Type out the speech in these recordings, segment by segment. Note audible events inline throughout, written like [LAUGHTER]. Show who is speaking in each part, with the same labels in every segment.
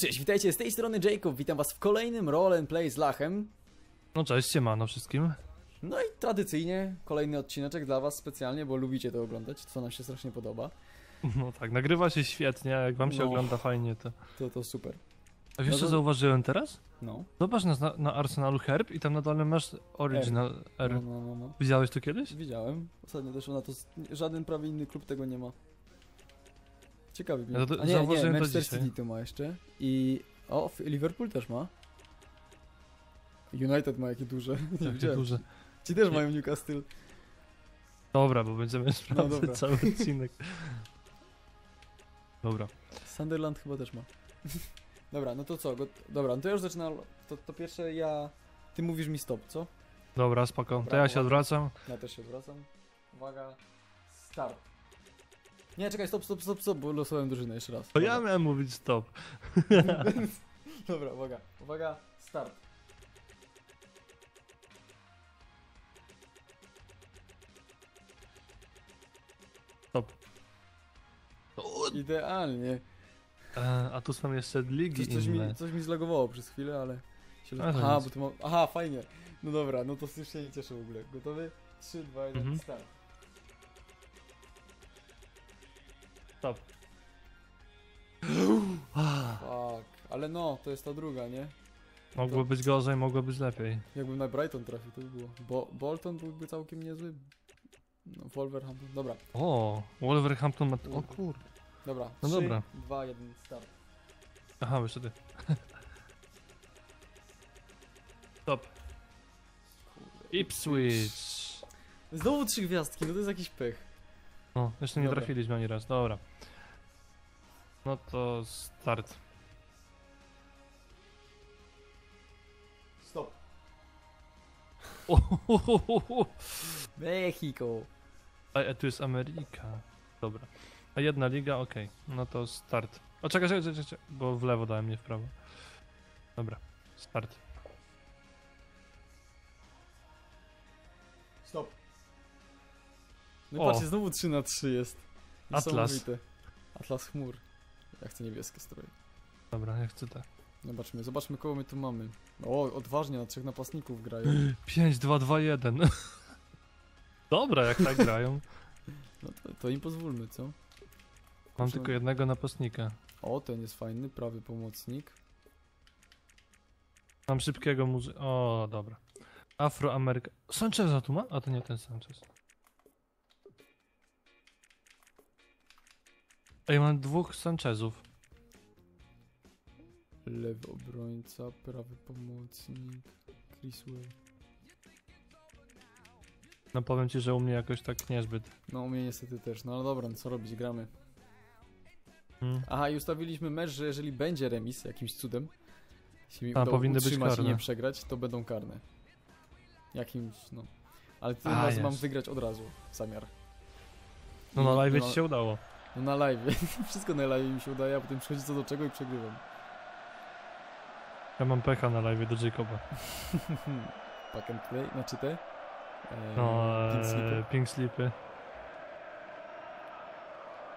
Speaker 1: Cześć, witajcie z tej strony Jacob, witam was w kolejnym Roll and Play z Lachem.
Speaker 2: No cześć, siemano wszystkim.
Speaker 1: No i tradycyjnie kolejny odcineczek dla was specjalnie, bo lubicie to oglądać, co nam się strasznie podoba.
Speaker 2: No tak, nagrywa się świetnie, jak wam się
Speaker 1: No.
Speaker 2: ogląda fajnie, to...
Speaker 1: To, to super.
Speaker 2: A wiesz
Speaker 1: No
Speaker 2: co
Speaker 1: to-
Speaker 2: zauważyłem teraz?
Speaker 1: No.
Speaker 2: Zobacz na, na Arsenalu herb i tam na dole masz Original R.
Speaker 1: No, no, no, no.
Speaker 2: Widziałeś to kiedyś?
Speaker 1: Widziałem. Ostatnio też na to żaden prawie inny klub tego nie ma. Ciekawy mnie.
Speaker 2: Ja to
Speaker 1: A nie, nie, Manchester. City to ma jeszcze. I... O, Liverpool też ma. United ma jakie duże. [LAUGHS] Nie widziałem.
Speaker 2: duże.
Speaker 1: Ci też mają Newcastle.
Speaker 2: Dobra, bo będziemy sprawdzać
Speaker 1: No [LAUGHS]
Speaker 2: cały odcinek. Dobra.
Speaker 1: Sunderland chyba też ma. [LAUGHS] Dobra, no to co? Dobra, no to ja już zaczynam. To, to pierwsze ja. Ty mówisz mi stop, co?
Speaker 2: Dobra, spoko.
Speaker 1: Dobra,
Speaker 2: To ja się odwracam.
Speaker 1: Ja też się odwracam. Uwaga. Start. Nie, czekaj, stop, stop, stop, stop, bo losowałem drużynę jeszcze raz.
Speaker 2: To ja miałem mówić stop. [LAUGHS]
Speaker 1: Dobra, uwaga, uwaga, start.
Speaker 2: Stop.
Speaker 1: Idealnie.
Speaker 2: E, a tu są jeszcze ligi
Speaker 1: Coś, coś,
Speaker 2: inne.
Speaker 1: mi, coś mi zlagowało przez chwilę, ale... Się Aha,
Speaker 2: nic.
Speaker 1: bo tu mam... Aha, fajnie. No dobra, no to już się nie cieszę w ogóle. Gotowy? 3, 2, 1,
Speaker 2: Mhm.
Speaker 1: start.
Speaker 2: Stop.
Speaker 1: Fuck, ale no, to jest ta druga, nie?
Speaker 2: mogło być gorzej, mogło być lepiej.
Speaker 1: Jakbym na Brighton trafił, to by było. Bo Bolton byłby całkiem niezły. No, Wolverhampton. Dobra,
Speaker 2: O, Wolverhampton ma... O kur...
Speaker 1: dobra.
Speaker 2: No
Speaker 1: 3,
Speaker 2: dobra.
Speaker 1: 2, 1, start.
Speaker 2: Aha, jeszcze ty. Stop. Ipswich.
Speaker 1: Znowu trzy gwiazdki, no to jest jakiś pech.
Speaker 2: O, jeszcze nie
Speaker 1: Dobra.
Speaker 2: trafiliśmy ani raz, dobra. No to start.
Speaker 1: Stop. [LAUGHS] Mexico.
Speaker 2: A, a tu jest Ameryka. Dobra. A jedna liga, okej. No to start. O, czekaj, czekaj, czekaj, czekaj, bo w lewo dałem, nie w prawo. Dobra, start.
Speaker 1: Stop. No i
Speaker 2: O.
Speaker 1: patrzcie, znowu 3 na 3 jest.
Speaker 2: Atlas.
Speaker 1: Niesamowite. Atlas chmur. Ja chcę niebieskie stroje.
Speaker 2: Dobra, ja chcę tak.
Speaker 1: Zobaczmy, zobaczmy kogo my tu mamy. O, odważnie na trzech napastników grają.
Speaker 2: 5, 2, 2, 1. Dobra, jak tak grają.
Speaker 1: No to, to im pozwólmy, co?
Speaker 2: Mam
Speaker 1: Kurczę,
Speaker 2: tylko jednego napastnika.
Speaker 1: O, ten jest fajny, prawy pomocnik.
Speaker 2: Mam szybkiego muzy... O, dobra. Afroameryka... Sancheza tu ma? A to nie ten Sanchez. Ej, mam dwóch Sanchezów.
Speaker 1: Lewy obrońca, prawy pomocnik. Chriswell.
Speaker 2: No powiem ci, że u mnie jakoś tak niezbyt.
Speaker 1: No, u mnie niestety też. No ale dobra, no co robić, gramy.
Speaker 2: Hmm.
Speaker 1: Aha, i ustawiliśmy mecz, że jeżeli będzie remis jakimś cudem, jeśli mi
Speaker 2: A,
Speaker 1: uda
Speaker 2: powinny być
Speaker 1: utrzymać i
Speaker 2: karne.
Speaker 1: nie przegrać, to będą karne. Jakimś, no. Ale tym razem mam wygrać od razu, zamiar.
Speaker 2: No live
Speaker 1: no,
Speaker 2: ci się udało.
Speaker 1: No na live. [LAUGHS] Wszystko na live mi się udaje, a potem przychodzi co do czego i przegrywam.
Speaker 2: Ja mam pecha na live do Jacoba. [LAUGHS]
Speaker 1: Pack and play, znaczy te? Eee,
Speaker 2: No,
Speaker 1: Pink
Speaker 2: e, Pink Slipy.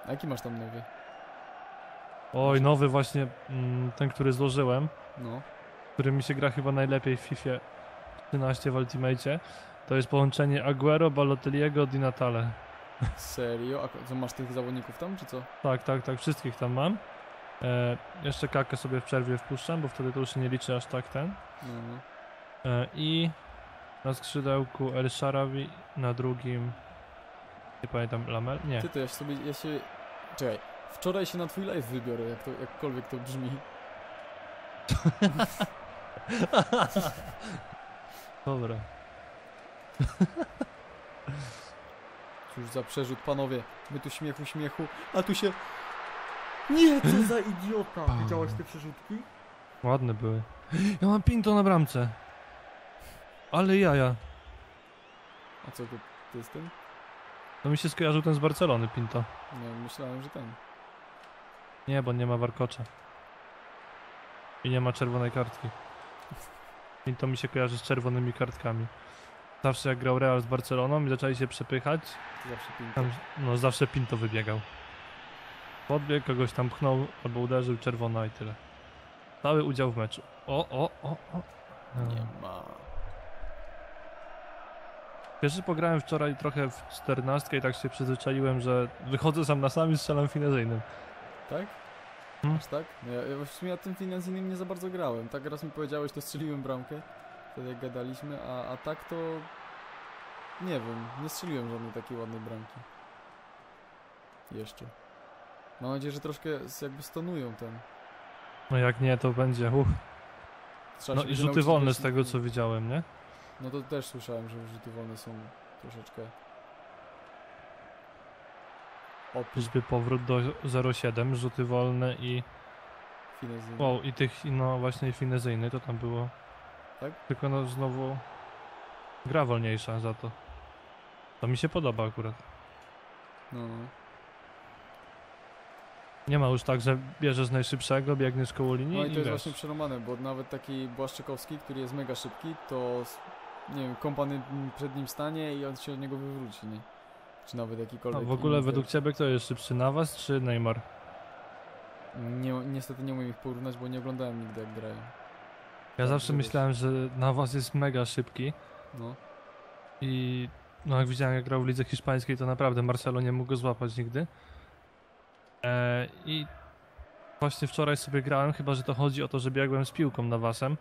Speaker 1: A jaki masz tam nowy?
Speaker 2: Oj, nowy właśnie, mm, ten, który złożyłem,
Speaker 1: No.
Speaker 2: który mi się gra chyba najlepiej w FIFA 13 w Ultimate, to jest połączenie Aguero, Balotelliego, Di Natale.
Speaker 1: Serio? A co, masz tych zawodników tam, czy co?
Speaker 2: Tak, tak, tak, wszystkich tam mam. E, jeszcze kakę sobie w przerwie wpuszczam, bo wtedy to już się nie liczy aż tak ten.
Speaker 1: No.
Speaker 2: E, I na skrzydełku El Sharawi, na drugim, nie pamiętam, Lamel? Nie.
Speaker 1: Ty to ja się sobie, ja się... Czekaj. Wczoraj się na twój live wybiorę, jak to, jakkolwiek to brzmi. [LAUGHS]
Speaker 2: Dobra. [LAUGHS]
Speaker 1: Cóż za przerzut, panowie. My tu śmiechu, śmiechu, a tu się... Nie, co za idiota! Widziałeś te przerzutki?
Speaker 2: Ładne były. Ja mam Pinto na bramce. Ale jaja.
Speaker 1: A co to, to jest ten?
Speaker 2: No mi się skojarzył ten z Barcelony, Pinto.
Speaker 1: Nie, myślałem, że ten.
Speaker 2: Nie, bo nie ma warkocza. I nie ma czerwonej kartki. Pinto mi się kojarzy z czerwonymi kartkami. Zawsze jak grał Real z Barceloną i zaczęli się przepychać,
Speaker 1: zawsze pink.
Speaker 2: tam, no zawsze Pinto wybiegał. Podbiegł, kogoś tam pchnął albo uderzył, czerwona i tyle. Cały udział w meczu. O, o, o, o.
Speaker 1: Nie
Speaker 2: Nie.
Speaker 1: ma.
Speaker 2: Że pograłem wczoraj trochę w 14 i tak się przyzwyczaiłem, że wychodzę sam na sam i strzelam finezyjnym.
Speaker 1: Tak?
Speaker 2: Hmm.
Speaker 1: Aż tak? No ja, ja w sumie tym financyjnym nie za bardzo grałem. Tak raz mi powiedziałeś, to strzeliłem bramkę. Wtedy jak gadaliśmy, a, a tak to... Nie wiem, nie strzeliłem żadnej takiej ładnej bramki. Jeszcze. Mam nadzieję, że troszkę jakby stonują ten.
Speaker 2: No jak nie, to będzie. Uff.
Speaker 1: Trzeba
Speaker 2: No i rzuty wolne z tego co widziałem, nie?
Speaker 1: No to też słyszałem, że rzuty wolne są troszeczkę...
Speaker 2: Czyżby powrót do 0,7, rzuty wolne i.
Speaker 1: finezyjne.
Speaker 2: Wow, i tych, no właśnie finezyjny to tam było.
Speaker 1: Tak?
Speaker 2: Tylko no znowu. Gra wolniejsza za to. To mi się podoba akurat.
Speaker 1: No, no.
Speaker 2: Nie ma już tak, że bierzesz najszybszego, biegniesz koło linii
Speaker 1: No i
Speaker 2: i
Speaker 1: to jest
Speaker 2: wiesz.
Speaker 1: właśnie przeromane, bo nawet taki Błaszczykowski, który jest mega szybki, to nie wiem, kompany przed nim stanie i on się od niego wywróci, nie? Czy nawet
Speaker 2: A
Speaker 1: jakikolwiek
Speaker 2: w ogóle według ciebie kto jest szybszy, Navas czy Neymar?
Speaker 1: Nie, niestety nie umiem ich porównać, bo nie oglądałem nigdy jak grają.
Speaker 2: Ja zawsze myślałem, że Navas jest mega szybki
Speaker 1: No,
Speaker 2: i no jak widziałem jak grał w lidze hiszpańskiej to naprawdę Marcelo nie mógł go złapać nigdy. E, I właśnie wczoraj sobie grałem, chyba że to chodzi o to, że biegłem z piłką Navasem,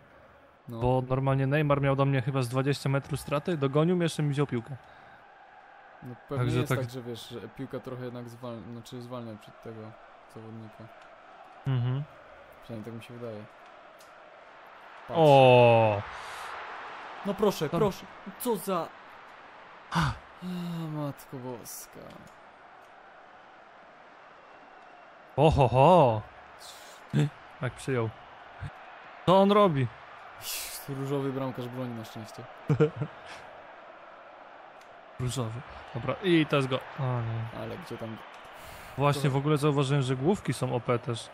Speaker 1: no.
Speaker 2: bo normalnie Neymar miał do mnie chyba z 20 metrów straty, dogonił mnie, jeszcze mi wziął piłkę.
Speaker 1: no pewnie
Speaker 2: także
Speaker 1: jest tak...
Speaker 2: tak-
Speaker 1: że wiesz, że piłka trochę jednak zwalnia, znaczy zwalnia przed tego zawodnika.
Speaker 2: Mhm.
Speaker 1: Przynajmniej tak mi się wydaje. Patrz.
Speaker 2: O,
Speaker 1: No proszę,
Speaker 2: Tam-
Speaker 1: proszę. Co za... A, Matko Boska.
Speaker 2: ho, ho. Jak przyjął. Co on robi?
Speaker 1: Różowy bramkarz broni na szczęście. [LAUGHS]
Speaker 2: Różowy. Dobra, i to jest go. O nie.
Speaker 1: Ale gdzie tam...
Speaker 2: Właśnie w ogóle zauważyłem, że główki są OP też.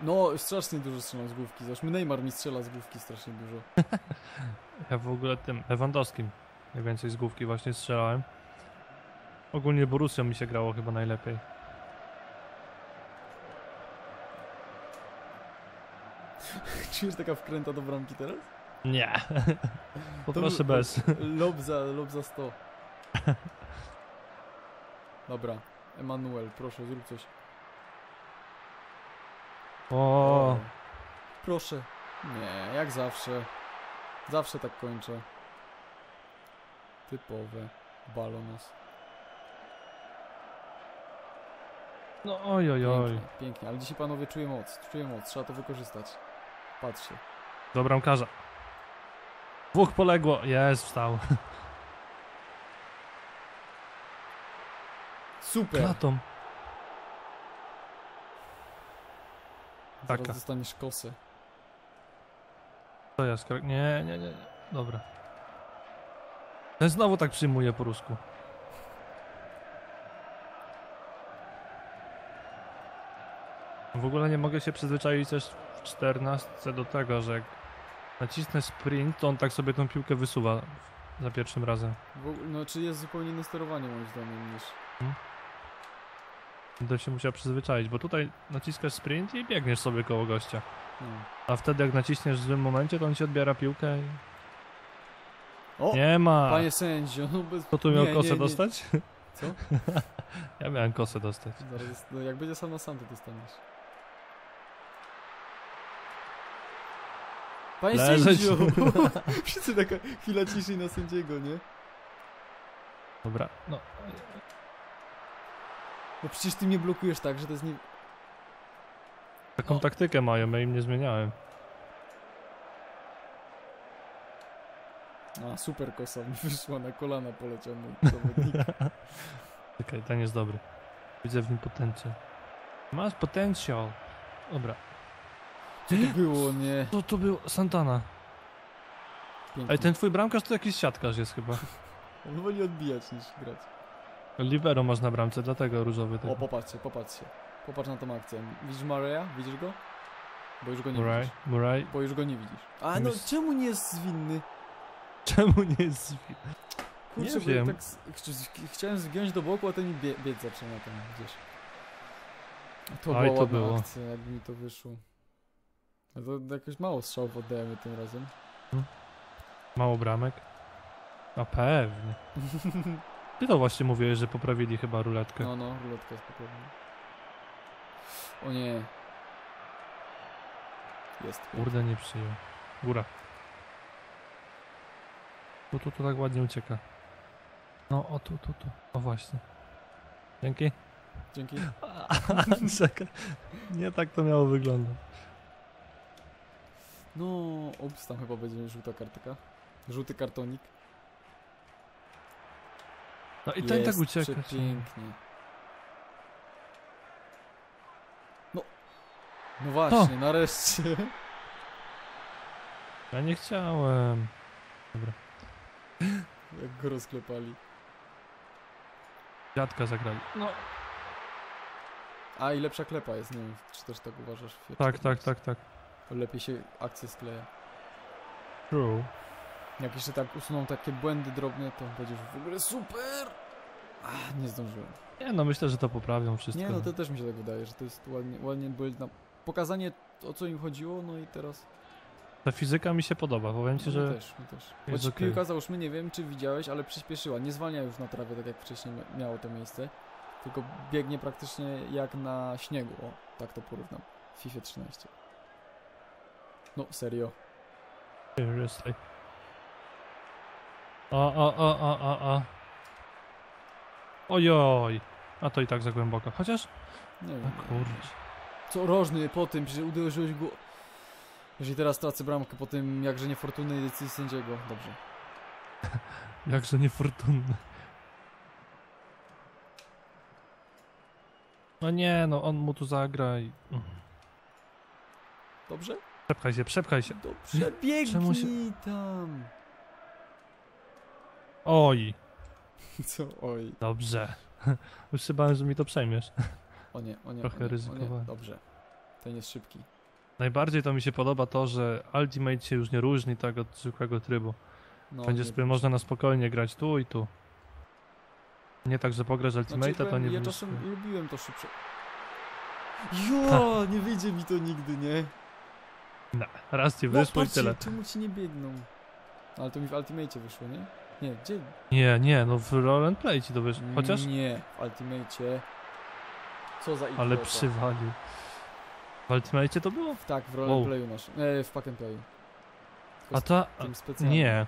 Speaker 1: No, strasznie dużo strzelam z główki. Zresztą Neymar mi strzela z główki strasznie dużo. [LAUGHS]
Speaker 2: Ja w ogóle tym Lewandowskim najwięcej z główki właśnie strzelałem. Ogólnie Borussią mi się grało chyba najlepiej. [LAUGHS]
Speaker 1: Czujesz taka wkręta do bramki teraz?
Speaker 2: Nie. [LAUGHS] Poproszę bez.
Speaker 1: Lob za, lob za 100. Dobra. Emanuel, proszę, zrób coś.
Speaker 2: O,
Speaker 1: Proszę. Nie, jak zawsze. Zawsze tak kończę. Typowe. Balonos.
Speaker 2: no oj oj oj.
Speaker 1: Pięknie, pięknie, ale dzisiaj panowie czuję moc. Czuję moc, trzeba to wykorzystać. Patrzcie.
Speaker 2: Do bramkarza. Dwóch poległo. Jest, wstał.
Speaker 1: Super!
Speaker 2: Klatą.
Speaker 1: Zaraz
Speaker 2: taka.
Speaker 1: dostaniesz kosę.
Speaker 2: To jest krak- Nie, nie, nie. nie. Dobra. Ten znowu tak przyjmuje po rusku. W ogóle nie mogę się przyzwyczaić też w 14 do tego, że jak nacisnę sprint, to on tak sobie tą piłkę wysuwa za pierwszym razem.
Speaker 1: W no, czy jest zupełnie inne sterowanie moim zdaniem niż...
Speaker 2: Będę się musiał przyzwyczaić, bo tutaj naciskasz sprint i biegniesz sobie koło gościa.
Speaker 1: No.
Speaker 2: A wtedy jak naciśniesz w złym momencie, to on ci odbiera piłkę i...
Speaker 1: O!
Speaker 2: Nie ma!
Speaker 1: Panie sędzio, no bez...
Speaker 2: Kto tu miał
Speaker 1: nie,
Speaker 2: kosę
Speaker 1: nie, nie.
Speaker 2: dostać?
Speaker 1: Co? [LAUGHS]
Speaker 2: ja miałem kosę dostać.
Speaker 1: Zaraz, no, jak będzie sam na sam, to dostaniesz. Panie
Speaker 2: Leżeć.
Speaker 1: sędzio! [LAUGHS] [LAUGHS] Wszyscy taka chwila ciszy na sędziego, nie?
Speaker 2: Dobra, no.
Speaker 1: No przecież ty mnie blokujesz tak, że to jest nie...
Speaker 2: Taką
Speaker 1: O.
Speaker 2: taktykę mają, ja im nie zmieniałem.
Speaker 1: A, super kosa mi [LAUGHS] wyszła, na kolana [LAUGHS] zawodnik.
Speaker 2: Czekaj, ten jest dobry. Widzę w nim potencjał. Masz potencjał. Dobra.
Speaker 1: Co to było, nie?
Speaker 2: To to był Santana.
Speaker 1: Pięknie.
Speaker 2: Ej, ten twój bramkarz to jakiś siatkarz jest chyba. [LAUGHS]
Speaker 1: On woli odbijać niż grać.
Speaker 2: Libero masz na bramce, dlatego różowy
Speaker 1: O,
Speaker 2: tak.
Speaker 1: popatrzcie, popatrzcie. Popatrz na tą akcję. Widzisz Mareya? Widzisz go? Bo już go nie
Speaker 2: Murray,
Speaker 1: widzisz.
Speaker 2: Murray.
Speaker 1: Bo już go nie widzisz. A no, czemu nie jest zwinny?
Speaker 2: Czemu nie jest zwi-
Speaker 1: Kurczę,
Speaker 2: Nie wiem.
Speaker 1: tak chciałem zgiąć do boku, a ten mi bie biec zaczyna tam gdzieś. To
Speaker 2: Oj,
Speaker 1: była
Speaker 2: to było.
Speaker 1: akcja, jakby mi to wyszło. A to jakoś mało strzałów oddajemy tym razem.
Speaker 2: Mało bramek. A pewnie. [LAUGHS] Ty to właśnie mówiłeś, że poprawili chyba ruletkę.
Speaker 1: No, no, ruletka jest poprawna. O nie. Jest.
Speaker 2: Kurde, nie przyjął. Góra. Tu, tu, tu tak ładnie ucieka. No, o tu, tu, tu. O właśnie. Dzięki.
Speaker 1: Dzięki. [LAUGHS]
Speaker 2: Czekaj. Nie tak to miało wyglądać.
Speaker 1: No, ups, tam chyba będzie żółta kartka. Żółty kartonik.
Speaker 2: No i ten tak ucieka.
Speaker 1: Przepięknie. No. No właśnie, nareszcie. [LAUGHS]
Speaker 2: Ja nie chciałem. [LAUGHS]
Speaker 1: Jak go rozklepali.
Speaker 2: Dziadka zagrali. No.
Speaker 1: A i lepsza klepa jest, nie wiem, czy też tak uważasz? w
Speaker 2: Tak,
Speaker 1: F14?
Speaker 2: tak, tak, tak.
Speaker 1: Lepiej się akcje skleja.
Speaker 2: True.
Speaker 1: Jak jeszcze tak usuną takie błędy drobne, to będziesz w ogóle super! Ach, nie zdążyłem.
Speaker 2: Nie no, myślę, że to poprawią wszystko.
Speaker 1: Nie, no to też mi się tak wydaje, że to jest ładnie, ładnie build na pokazanie o co im chodziło, no i teraz
Speaker 2: Ta fizyka mi się podoba, powiem ci,
Speaker 1: no,
Speaker 2: że...
Speaker 1: mi też, mi też. Choć
Speaker 2: okej.
Speaker 1: piłka załóżmy, nie wiem czy widziałeś, ale przyspieszyła, nie zwalnia już na trawie tak jak wcześniej mia- miało to miejsce, tylko biegnie praktycznie jak na śniegu, o, tak to porównam, w FIFA 13. No, serio.
Speaker 2: Seriously. O, o, o, o, o, o. Ojoj. A to i tak za głęboko. Chociaż...
Speaker 1: Nie
Speaker 2: O
Speaker 1: wiem.
Speaker 2: kurczę.
Speaker 1: Co rożny po tym, że uderzyłeś go... Jeżeli teraz tracę bramkę po tym jakże niefortunnej decyzji sędziego, dobrze. [LAUGHS]
Speaker 2: Jakże niefortunne. No nie, no on mu tu zagra i...
Speaker 1: Dobrze?
Speaker 2: Przepchaj się, przepchaj się.
Speaker 1: Dobrze, biegnij
Speaker 2: się-
Speaker 1: tam.
Speaker 2: Oj, [LAUGHS]
Speaker 1: Co? Oj.
Speaker 2: dobrze. [LAUGHS] Już się bałem, że mi to przejmiesz. [LAUGHS]
Speaker 1: O nie, o nie,
Speaker 2: Trochę
Speaker 1: o nie, o nie.
Speaker 2: ryzykowałem.
Speaker 1: Dobrze. Ten jest szybki.
Speaker 2: Najbardziej to mi się podoba to, że Ultimate się już nie różni tak od zwykłego trybu.
Speaker 1: No,
Speaker 2: Będzie
Speaker 1: nie
Speaker 2: sobie można na spokojnie grać tu i tu. Nie tak, że pograsz Ultimate'a,
Speaker 1: Znaczy,
Speaker 2: to nie
Speaker 1: Ja czasem lubiłem to szybsze. Jo, nie wyjdzie mi to nigdy, nie?
Speaker 2: No, raz ci
Speaker 1: No,
Speaker 2: wyszło i
Speaker 1: patrzcie,
Speaker 2: tyle.
Speaker 1: czemu ci nie biegną? Ale to mi w Ultimate wyszło, nie? Nie, gdzie?
Speaker 2: Nie, nie, no w Roll and Play ci to wyszło. Chociaż,
Speaker 1: Nie, w Ultimate. Co za idiota.
Speaker 2: ale przywalił. W Ultimate to było?
Speaker 1: Tak, w Roll
Speaker 2: Wow.
Speaker 1: and Playu nasz. E, w Pack and Playu.
Speaker 2: A to... a-
Speaker 1: Tym specjalnym.
Speaker 2: Nie.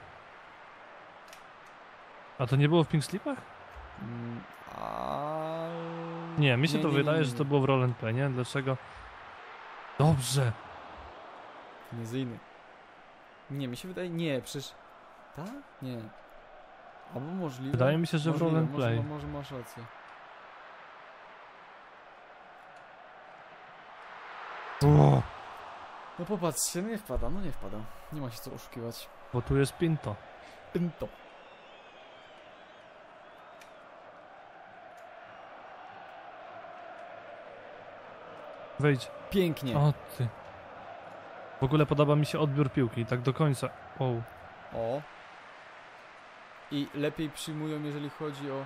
Speaker 2: A to nie było w Pink Slipach?
Speaker 1: Mm, a...
Speaker 2: Nie, mi się to
Speaker 1: nie,
Speaker 2: wydaje,
Speaker 1: nie,
Speaker 2: że
Speaker 1: nie.
Speaker 2: to było w Roll and Play, nie? Dlaczego? Dobrze.
Speaker 1: Finezyjny. Nie, mi się wydaje, nie, przecież... Tak? Nie. Albo możliwe.
Speaker 2: Wydaje mi się, że w
Speaker 1: możliwe,
Speaker 2: Roll and
Speaker 1: może,
Speaker 2: Play.
Speaker 1: Może, może masz rację.
Speaker 2: O,
Speaker 1: No popatrzcie, no nie wpada, no nie wpada. Nie ma się co oszukiwać.
Speaker 2: bo tu jest Pinto.
Speaker 1: Pinto.
Speaker 2: Wejdź.
Speaker 1: Pięknie.
Speaker 2: O ty. W ogóle podoba mi się odbiór piłki, tak do końca. Wow.
Speaker 1: O. I lepiej przyjmują, jeżeli chodzi o...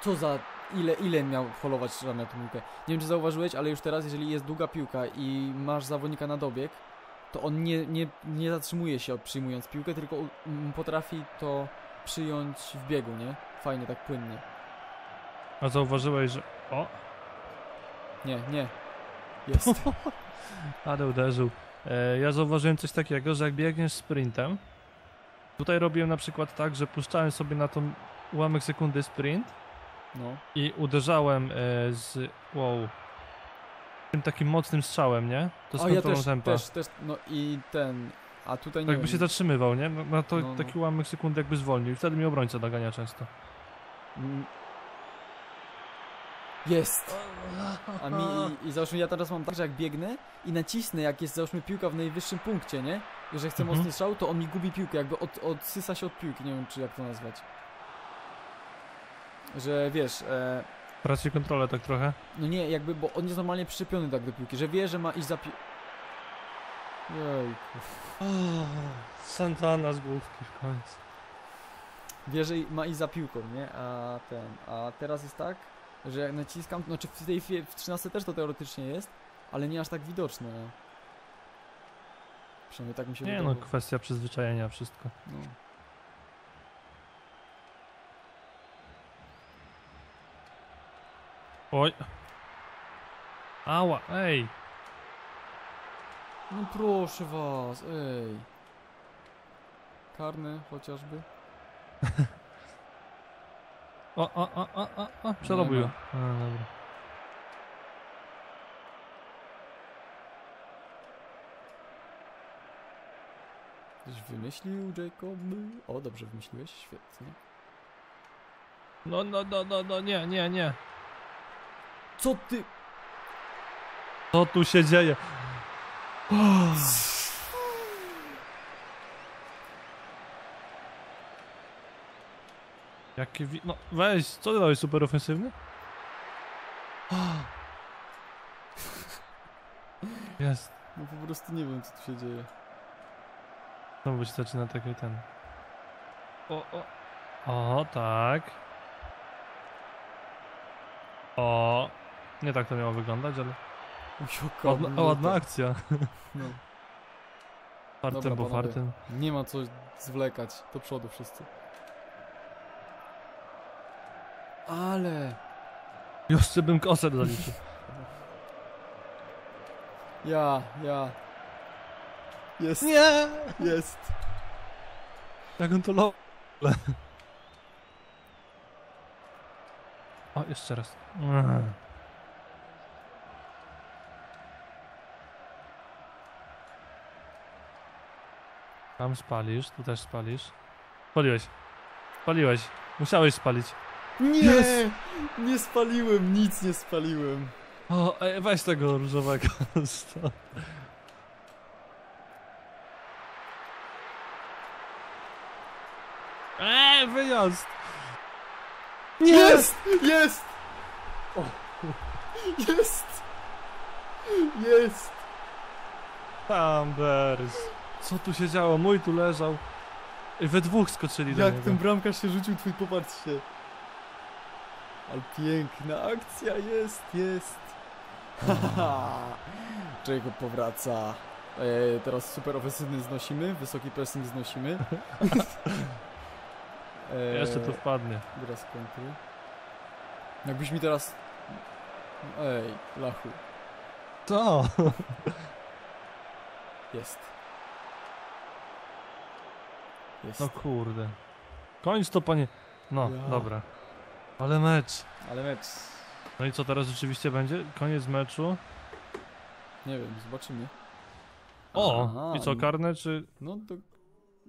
Speaker 1: Co za... Ile, ile miał holować na tą piłkę? Nie wiem, czy zauważyłeś, ale już teraz, jeżeli jest długa piłka i masz zawodnika na dobieg, to on nie, nie, nie zatrzymuje się przyjmując piłkę, tylko potrafi to przyjąć w biegu, nie? Fajnie, tak płynnie.
Speaker 2: A zauważyłeś, że... O,
Speaker 1: Nie, nie. Jest. [LAUGHS]
Speaker 2: ale uderzył. E, ja zauważyłem coś takiego, że jak biegniesz sprintem, tutaj robiłem na przykład tak, że puszczałem sobie na tą ułamek sekundy sprint
Speaker 1: No.
Speaker 2: i uderzałem e, z... Wow. Tym takim mocnym strzałem, nie? To z
Speaker 1: O, ja też,
Speaker 2: tempa.
Speaker 1: też, też, no i ten... A tutaj nie
Speaker 2: Tak by
Speaker 1: wiem.
Speaker 2: się zatrzymywał, nie? No, no to
Speaker 1: No,
Speaker 2: taki ułamek sekundy jakby zwolnił i wtedy mi obrońca dogania często.
Speaker 1: Jest! A mi, i, i załóżmy, ja teraz mam tak, że jak biegnę i nacisnę, jak jest załóżmy piłka w najwyższym punkcie, nie? I że chcę
Speaker 2: Mhm.
Speaker 1: mocny strzał, to on mi gubi piłkę, jakby od, odsysa się od piłki, nie wiem czy jak to nazwać. Że wiesz, e,
Speaker 2: Traci kontrolę tak trochę.
Speaker 1: no nie, jakby, bo on jest normalnie przyczepiony tak do piłki, że wie, że ma iść za pi... Jejku.
Speaker 2: Santana z główki w końcu.
Speaker 1: Wie, że ma iść za piłką, nie? A ten, a teraz jest tak, że jak naciskam, znaczy w tej w 13 też to teoretycznie jest, ale nie aż tak widoczne. Przynajmniej tak mi się
Speaker 2: Nie no, kwestia przyzwyczajenia, wszystko.
Speaker 1: no.
Speaker 2: Oj. Ała, ej.
Speaker 1: No proszę was, ej. Karny chociażby. [LAUGHS]
Speaker 2: O, o, o, o, o, o. przerobił. A, dobra.
Speaker 1: Coś wymyślił Jacob? O, dobrze wymyśliłeś, świetnie.
Speaker 2: No, no, no, no, no, nie, nie, nie.
Speaker 1: Co ty?
Speaker 2: Co tu się dzieje? Jakie wi... No weź, co ty dałeś, super ofensywny? [LAUGHS] Jest.
Speaker 1: No po prostu nie wiem co tu się dzieje.
Speaker 2: Znowu się zaczyna taki ten... O, o. O, tak. O. Nie tak to miało wyglądać, ale...
Speaker 1: Jaka
Speaker 2: Ładna,
Speaker 1: minuta.
Speaker 2: ładna akcja.
Speaker 1: No.
Speaker 2: Fartem
Speaker 1: Dobra,
Speaker 2: po
Speaker 1: panowie.
Speaker 2: fartem.
Speaker 1: Nie ma co zwlekać. Do przodu wszyscy. Ale...
Speaker 2: Jeszcze bym kosę zaliczył.
Speaker 1: Ja, ja. Jest,
Speaker 2: Nie!
Speaker 1: jest.
Speaker 2: Jak on to lo... O, jeszcze raz. Ech. Tam spalisz, tu też spalisz. Spaliłeś. Spaliłeś. Musiałeś spalić.
Speaker 1: Nie!
Speaker 2: Jest.
Speaker 1: Nie spaliłem, nic nie spaliłem.
Speaker 2: O, ej, weź tego różowego. [LAUGHS] Eee, wyjazd!
Speaker 1: Jest! Jest! O. Jest! Jest!
Speaker 2: Thunders. Co tu się działo? Mój tu leżał. We dwóch skoczyli do
Speaker 1: Jak
Speaker 2: niego.
Speaker 1: ten bramkarz się rzucił, twój popatrzcie. Ale piękna akcja jest, jest. Jacob powraca. E, teraz super ofensywny znosimy, wysoki pressing znosimy. [LAUGHS] e,
Speaker 2: Jeszcze tu wpadnie.
Speaker 1: Teraz kontry. Jakbyś mi teraz... Ej, lachu.
Speaker 2: To.
Speaker 1: Jest. Jest.
Speaker 2: No kurde. Kończ to panie. No,
Speaker 1: Ja.
Speaker 2: dobra. Ale mecz.
Speaker 1: Ale mecz...
Speaker 2: No i co teraz rzeczywiście będzie? Koniec meczu.
Speaker 1: Nie wiem, zobaczymy.
Speaker 2: O!
Speaker 1: Aha,
Speaker 2: I co, karne czy...
Speaker 1: No do...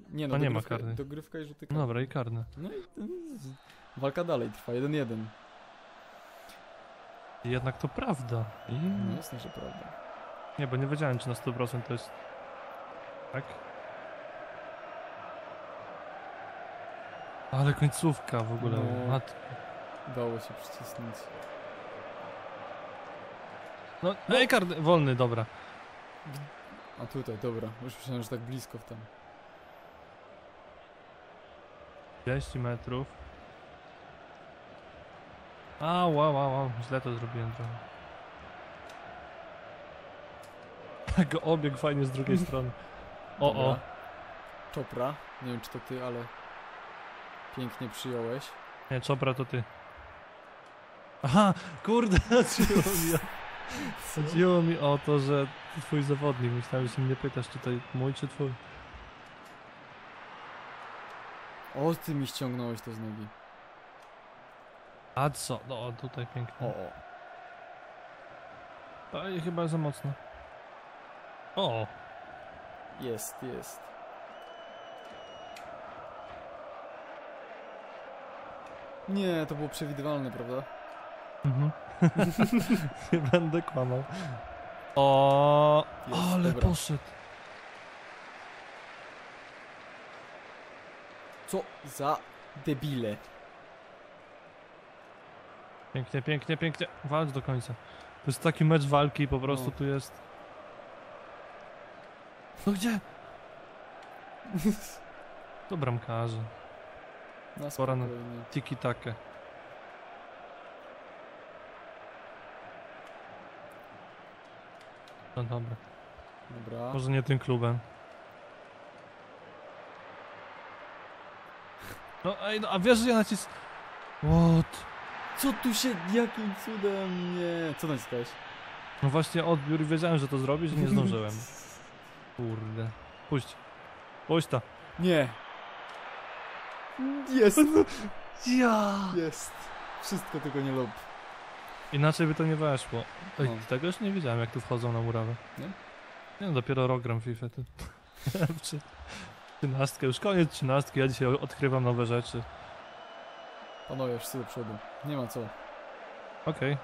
Speaker 1: Nie no,
Speaker 2: No nie ma karnej.
Speaker 1: dogrywka i rzuty
Speaker 2: No
Speaker 1: karne.
Speaker 2: dobra, i karne.
Speaker 1: No i. Walka dalej trwa, 1-1.
Speaker 2: I jednak to prawda. I...
Speaker 1: No jasne, że prawda.
Speaker 2: Nie, bo nie wiedziałem, czy na 100% to jest... Tak? Ale końcówka w ogóle.
Speaker 1: No.
Speaker 2: Mat...
Speaker 1: Udało się przycisnąć.
Speaker 2: No, ej, karny, wolny, dobra.
Speaker 1: A tutaj, dobra. Już myślałem, że tak blisko w tam.
Speaker 2: 30 metrów. A, wow, wow, wow, źle to zrobiłem trochę. Go [LAUGHS] obieg fajnie z drugiej strony. O, o.
Speaker 1: Czopra. Nie wiem, czy to ty, ale... Pięknie przyjąłeś.
Speaker 2: Nie, Czopra to ty. Aha, kurde, [LAUGHS] chodziło mi, o, chodziło mi o to, że twój zawodnik. Myślałem, że się mnie pytasz, czy to mój, czy twój.
Speaker 1: O, ty mi ściągnąłeś to z nogi.
Speaker 2: A co? No, tutaj
Speaker 1: O,
Speaker 2: pięknie.
Speaker 1: o.
Speaker 2: A, i chyba za mocno. O,
Speaker 1: Jest, jest. Nie, to było przewidywalne, prawda?
Speaker 2: Mhm. [LAUGHS] Nie będę kłamał. O,
Speaker 1: Jest,
Speaker 2: ale
Speaker 1: dobra.
Speaker 2: poszedł.
Speaker 1: Co za debile.
Speaker 2: Pięknie, pięknie, pięknie. Walcz do końca. To jest taki mecz walki, po prostu
Speaker 1: No.
Speaker 2: tu jest. No gdzie? [LAUGHS] To bramkarze.
Speaker 1: Na
Speaker 2: Pora na-
Speaker 1: spokojnie.
Speaker 2: Tiki takie. No dobra.
Speaker 1: Dobra.
Speaker 2: Może nie tym klubem. No, ej, no a wiesz, że ja nacis... What?
Speaker 1: Co tu się... Jakim cudem... Nie... Co naciskałeś?
Speaker 2: No właśnie odbiór wiedziałem, że to zrobisz i nie zdążyłem. Kurde. Puść. Puść ta.
Speaker 1: Nie. Jest. [LAUGHS]
Speaker 2: Ja.
Speaker 1: Jest. Wszystko tylko nie lub.
Speaker 2: Inaczej by to nie weszło. Ej,
Speaker 1: No.
Speaker 2: tego już nie wiedziałem, jak tu wchodzą na murawę.
Speaker 1: Nie?
Speaker 2: Nie no, dopiero rok gram FIFA. Ty. Trzy- [LAUGHS] Trzynastkę, już koniec trzynastki, ja dzisiaj odkrywam nowe rzeczy.
Speaker 1: Panowie, wszyscy do przodu. Nie ma co.
Speaker 2: Okej.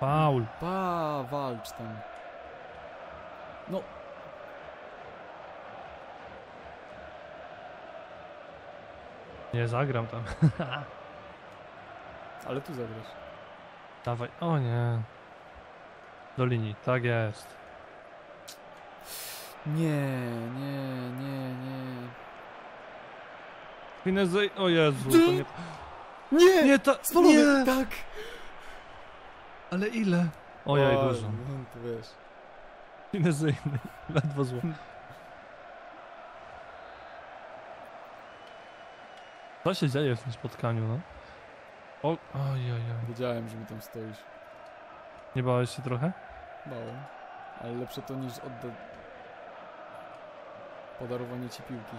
Speaker 2: Paul.
Speaker 1: Pa, walcz tam. No,
Speaker 2: Nie zagram tam. [LAUGHS]
Speaker 1: ale tu zagrasz.
Speaker 2: Dawaj. O nie. Do linii, tak jest.
Speaker 1: Nie, nie, nie, nie.
Speaker 2: Finezy... O Jezu, to nie...
Speaker 1: Nie!
Speaker 2: Nie, ta...
Speaker 1: Spalony!
Speaker 2: Nie!
Speaker 1: Tak!
Speaker 2: Ale ile? Ojej,
Speaker 1: Oj,
Speaker 2: dużo.
Speaker 1: No to wiesz.
Speaker 2: Finezyjny. [LAUGHS] Ledwo zło. Co się dzieje w tym spotkaniu, no? O, ojej,
Speaker 1: Wiedziałem, że mi tam stoisz.
Speaker 2: Nie bałeś się trochę?
Speaker 1: Bałem. Ale lepsze to niż odda... Podarowanie ci piłki.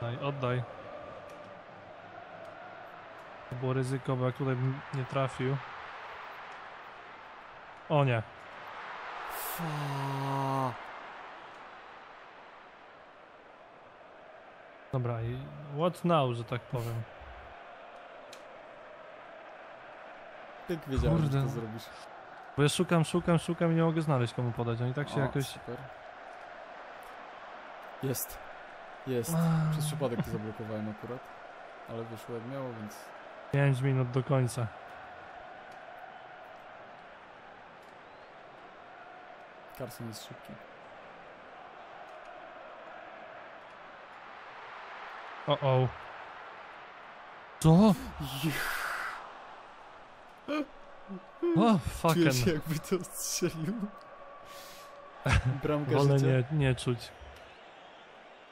Speaker 2: Daj, oddaj. To było ryzyko, bo jak tutaj bym nie trafił. O nie.
Speaker 1: Fa.
Speaker 2: Dobra, i what now, że tak powiem.
Speaker 1: Jak wiedziałem,
Speaker 2: Kurde.
Speaker 1: że to zrobisz.
Speaker 2: Bo ja szukam, szukam, szukam i nie mogę znaleźć komu podać. Oni tak się
Speaker 1: O,
Speaker 2: jakoś...
Speaker 1: Super. Jest. Jest.
Speaker 2: A.
Speaker 1: Przez przypadek to zablokowałem akurat. Ale wyszło jak miało, więc...
Speaker 2: 5 minut do końca.
Speaker 1: Carson jest szybki.
Speaker 2: O, o. Co? O,
Speaker 1: Czuję się
Speaker 2: fucking.
Speaker 1: jakby to strzelił. [LAUGHS] Bramka
Speaker 2: Wolę
Speaker 1: życia.
Speaker 2: nie, nie czuć.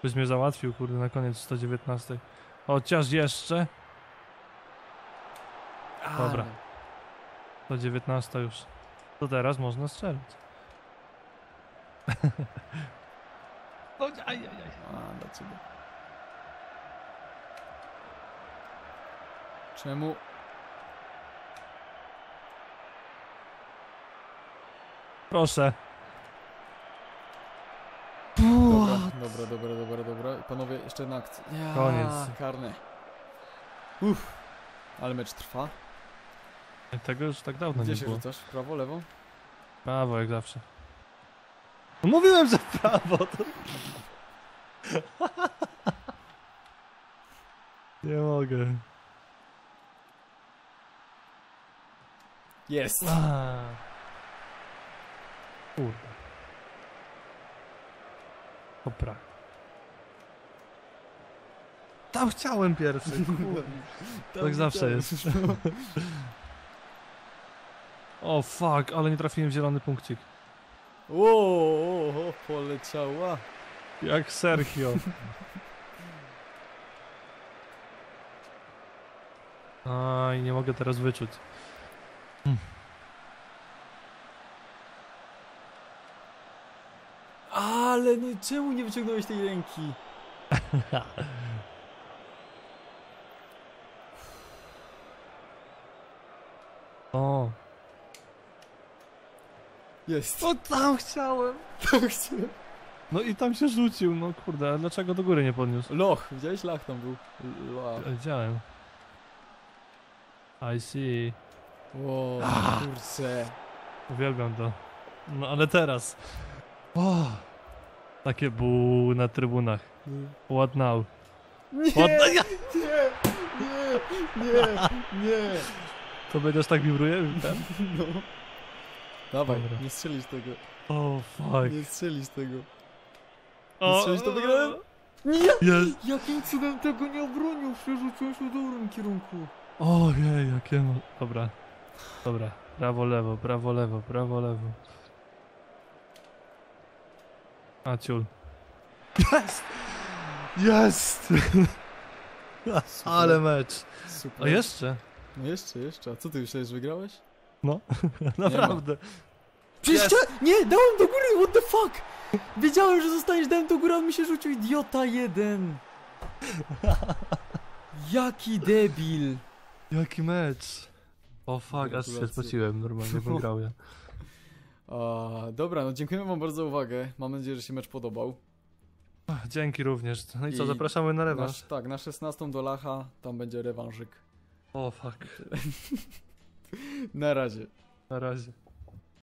Speaker 2: Byś mnie załatwił, kurde, na koniec 119. Chociaż jeszcze. Dobra.
Speaker 1: Ale.
Speaker 2: 119 już. To teraz można strzelić. No, aj, aj, aj.
Speaker 1: A, dla ciebie. Czemu?
Speaker 2: Proszę.
Speaker 1: Dobra, dobra, dobra, dobra, dobra. Panowie, jeszcze jedna akcja. Ja,
Speaker 2: Koniec.
Speaker 1: Karne. Uff. Ale mecz trwa.
Speaker 2: Tego już tak dawno
Speaker 1: Gdzie
Speaker 2: nie
Speaker 1: się
Speaker 2: było.
Speaker 1: rzucasz? W prawo, lewo?
Speaker 2: Prawo jak zawsze. No mówiłem, że w prawo. To... [LAUGHS] nie mogę.
Speaker 1: Jest!
Speaker 2: A. Kurde. Dobra. Tam chciałem pierwszy. [LAUGHS] Kurde. Tak zawsze jest. O fuck, ale nie trafiłem w zielony punkcik.
Speaker 1: O, o, o, poleciała.
Speaker 2: Jak Sergio. [LAUGHS] Aj, nie mogę teraz wyczuć.
Speaker 1: Ale no czemu nie wyciągnąłeś tej ręki?
Speaker 2: O.
Speaker 1: Jest.
Speaker 2: O, tam chciałem.
Speaker 1: Tak chciałem.
Speaker 2: No i tam się rzucił, no kurde, a dlaczego do góry nie podniósł?
Speaker 1: Loch, widziałeś? Lach tam był. Loch.
Speaker 2: Widziałem. I see.
Speaker 1: O, kurczę.
Speaker 2: Uwielbiam to. No ale teraz. O. Takie bu na trybunach. What now?
Speaker 1: Nie,
Speaker 2: What
Speaker 1: nie, nie, nie, nie.
Speaker 2: To będziesz tak wibruje? Ten? [LAUGHS]
Speaker 1: No. Dawaj,
Speaker 2: Dobra.
Speaker 1: nie strzelisz tego.
Speaker 2: O fuck.
Speaker 1: Nie strzelisz tego.
Speaker 2: O,
Speaker 1: strzelisz, to wygrałem? Nie!
Speaker 2: Jest.
Speaker 1: Jakim cudem tego nie obronił? Przerzuciłeś w dobrym kierunku.
Speaker 2: Ojej, jakie no... Dobra. Dobra. Prawo, lewo, prawo, lewo, prawo, lewo. A, ciul. Jest! Jest! [LAUGHS] Ale mecz.
Speaker 1: Super.
Speaker 2: A jeszcze?
Speaker 1: No jeszcze, jeszcze. A co ty myślałeś, że wygrałeś? [LAUGHS]
Speaker 2: Naprawdę.
Speaker 1: Przecież. Nie, dałem do góry, what the fuck? Wiedziałem, że zostaniesz, dałem do góry, a on mi się rzucił, idiota jeden. [LAUGHS] Jaki debil.
Speaker 2: Jaki mecz. O fuck, aż się spociłem, normalnie wygrałem.
Speaker 1: A, dobra, no dziękujemy wam bardzo za uwagę. Mam nadzieję, że się mecz podobał.
Speaker 2: Ach, Dzięki również. No i co,
Speaker 1: I
Speaker 2: zapraszamy na rewanż.
Speaker 1: Nasz, tak, na 16 do Lacha, tam będzie rewanżyk.
Speaker 2: O fuck. [LAUGHS]
Speaker 1: Na razie.
Speaker 2: Na razie.